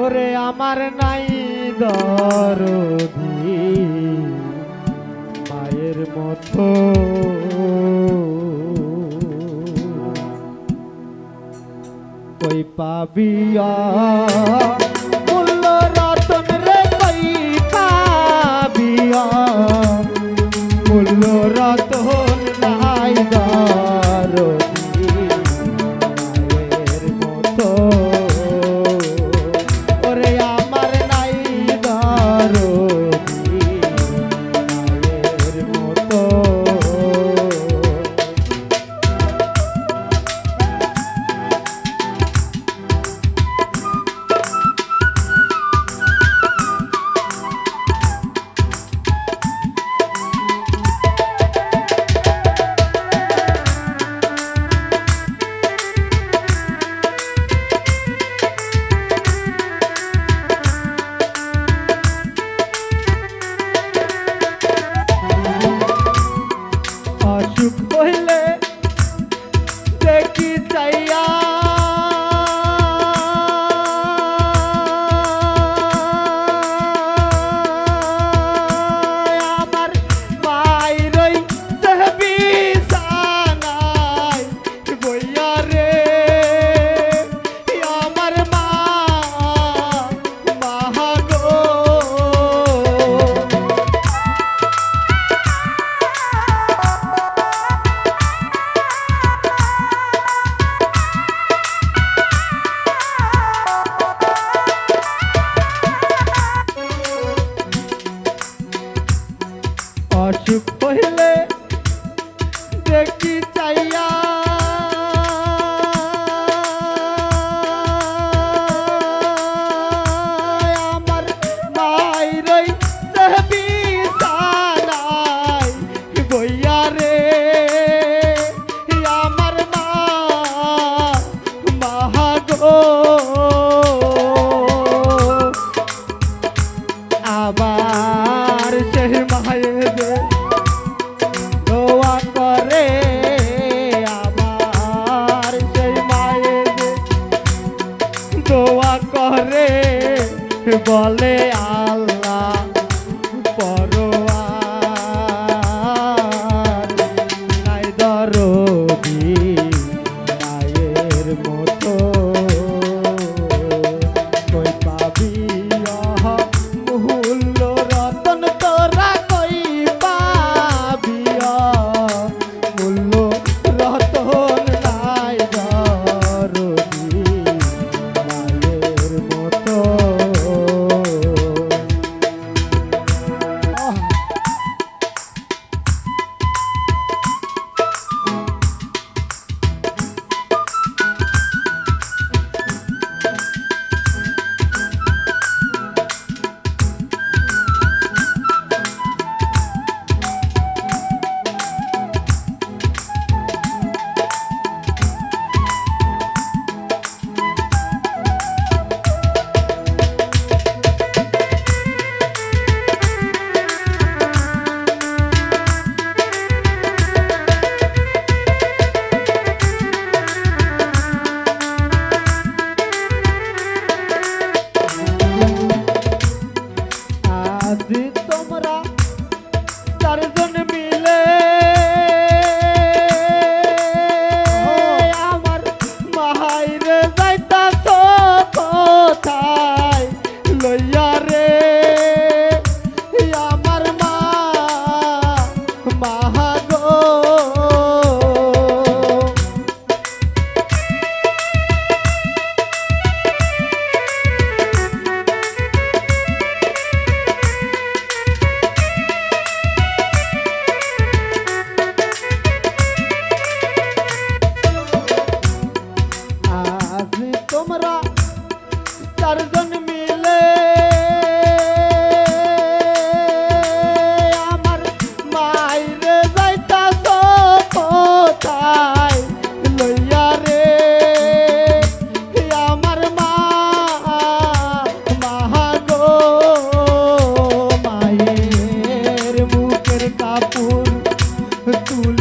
ওরে আমার নাই দরদি মায়ের মতো। কই পাবিয়া অশুভ Take বলে আ চারজন মিলে আমার মাইরে যাইতা কোথায় লইয়া রে? আমার মা মায়ের মুখের কাপড় তুল